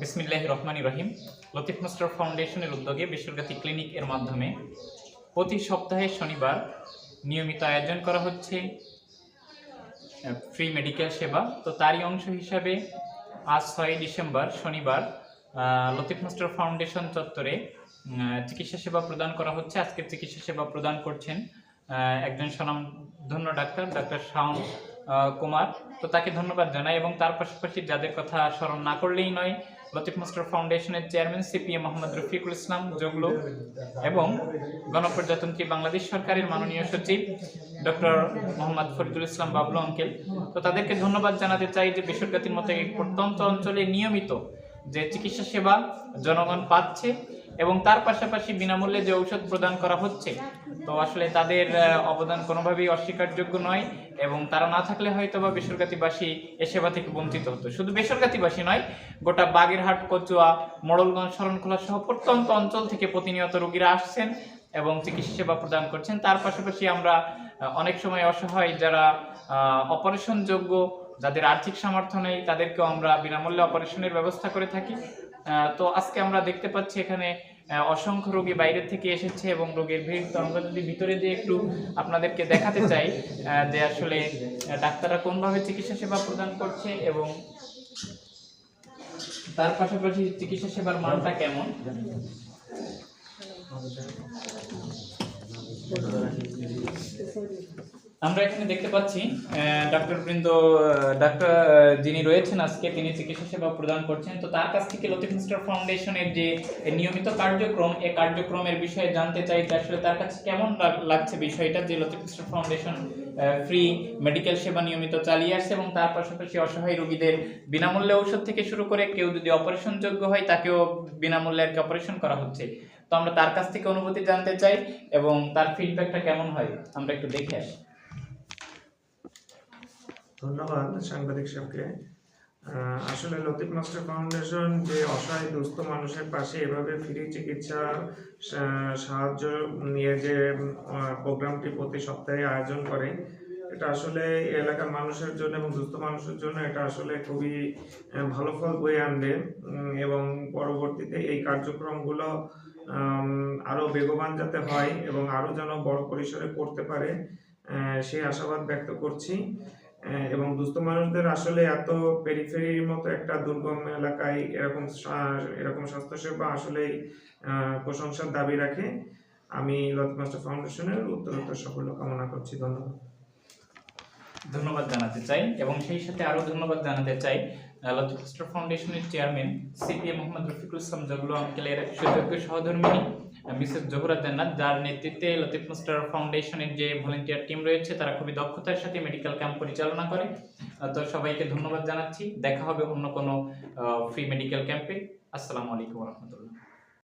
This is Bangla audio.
বিসমিল্লাহ রহমানি রহিম। লতিফ মাস্টার ফাউন্ডেশনের উদ্যোগে বেসরকারি ক্লিনিক এর মাধ্যমে প্রতি সপ্তাহে শনিবার নিয়মিত আয়োজন করা হচ্ছে ফ্রি মেডিকেল সেবা। তো তারই অংশ হিসাবে আজ ছয় ডিসেম্বর শনিবার লতিফ মাস্টার ফাউন্ডেশন চত্বরে চিকিৎসা সেবা প্রদান করা হচ্ছে। আজকে চিকিৎসা সেবা প্রদান করছেন একজন স্বনামধন্য ডাক্তার ডাক্তার শাওন কুমার। তো তাকে ধন্যবাদ জানাই এবং তার পাশাপাশি যাদের কথা স্মরণ না করলেই নয় লতিফ মাস্টার ফাউন্ডেশনের চেয়ারম্যান সিপিএ মোহাম্মদ রফিকুল ইসলাম জগলু এবং গণপ্রজাতন্ত্রী বাংলাদেশ সরকারের মাননীয় সচিব ডক্টর মোহাম্মদ ফরিদুল ইসলাম বাবলু অঙ্কেল তো তাদেরকে ধন্যবাদ জানাতে চাই যে বেসরকারির মতো প্রত্যন্ত অঞ্চলে নিয়মিত যে চিকিৎসা সেবা জনগণ পাচ্ছে এবং তার পাশাপাশি বিনামূল্যে যে ঔষধ প্রদান করা হচ্ছে, তো আসলে তাদের অবদান কোনোভাবেই অস্বীকারযোগ্য নয় এবং তারা না থাকলে হয়তো বা বেসরকারিবাসী এ সেবা থেকে বঞ্চিত হতো। শুধু বেসরকারিবাসী নয়, গোটা বাগেরহাট, কচুয়া, মোড়লগঞ্জ, শরণখোলা সহ প্রত্যন্ত অঞ্চল থেকে প্রতিনিয়ত রোগীরা আসছেন এবং চিকিৎসা সেবা প্রদান করছেন। তার পাশাপাশি আমরা অনেক সময় অসহায় যারা অপারেশন যোগ্য যাদের আর্থিক সামর্থ্য নেই, তাদেরকেও আমরা বিনামূল্যে অপারেশনের ব্যবস্থা করে থাকি। তো আজকে আমরা দেখতে পাচ্ছি এখানে অসংখ্য রোগী বাইরে থেকে এসেছে এবং রোগের ভিড়। তো আমরা যদি ভিতরে দিয়ে একটু আপনাদেরকে দেখাতে চাই যে আসলে ডাক্তাররা কোনভাবে চিকিৎসা সেবা প্রদান করছে এবং তার পাশাপাশি চিকিৎসা সেবার মানটা কেমন? আমরা এখানে দেখতে পাচ্ছি ডাক্তার বৃন্দ ডাক্তার যিনি রয়েছেন আজকে, তিনি চিকিৎসা সেবা প্রদান করছেন। তো তার কাছ থেকে লতিফ মিস্টার ফাউন্ডেশনের যে নিয়মিত কার্যক্রম এই কার্যক্রমের বিষয়ে জানতে চাই আসলে তার কাছে কেমন লাগছে বিষয়টা যে Latif mister foundation free medical সেবা নিয়মিত চালিয়ে আসছে এবং তার পাশাপাশি অসহায় রোগীদের বিনামূল্যে ঔষধ থেকে শুরু করে কেউ যদি অপারেশন যোগ্য হয়, তাকেও বিনামূল্যে আর কি অপারেশন করা হচ্ছে। তো আমরা তার কাছ থেকে অনুভূতি জানতে চাই এবং তার ফিডব্যাকটা কেমন হয়, আমরা একটু দেখে আসি। ধন্যবাদ সাংবাদিক সাহেবকে। আসলে লতিফ মাস্টার ফাউন্ডেশন যে অসহায় দুস্থ মানুষের পাশে এভাবে ফ্রি চিকিৎসা সাহায্য নিয়ে যে প্রোগ্রামটি প্রতি সপ্তাহে আয়োজন করে, এটা আসলে এলাকার মানুষের জন্য এবং দুস্থ মানুষের জন্য এটা আসলে খুবই ভালো ফল বয়ে আনবে। এবং পরবর্তীতে এই কার্যক্রমগুলো আরও বেগবান যাতে হয় এবং আরও যেন বড় পরিসরে করতে পারে সেই আশাবাদ ব্যক্ত করছি। এবং দুস্থ মানুষদের আসলে এত পেরিফেরির মতো একটা দুর্গম এলাকায় এরকম এরকম স্বাস্থ্যসেবা আসলেই আহ, প্রশংসার দাবি রাখে। আমি লত মাস্টার ফাউন্ডেশনের উত্তরোত্তর সাফল্য কামনা করছি। ধন্যবাদ। ধন্যবাদ জানাতে চাই এবং সেই সাথে আরও ধন্যবাদ জানাতে চাই লতিফ ফাউন্ডেশনের চেয়ারম্যান সিপিএ মোহাম্মদ রফিকুল ইসলাম জগলু আঙ্কেলের সুযোগ্য সহধর্মিনী। মিসেস জহুরা জান্নাত, যার নেতৃত্বে লতিফ মুস্টার ফাউন্ডেশনের যে ভলেন্টিয়ার টিম রয়েছে, তারা খুবই দক্ষতার সাথে মেডিকেল ক্যাম্প পরিচালনা করে। তো সবাইকে ধন্যবাদ জানাচ্ছি। দেখা হবে অন্য কোনো ফ্রি মেডিকেল ক্যাম্পে আসসালামু আলাইকুম রহমতুল্লাহ।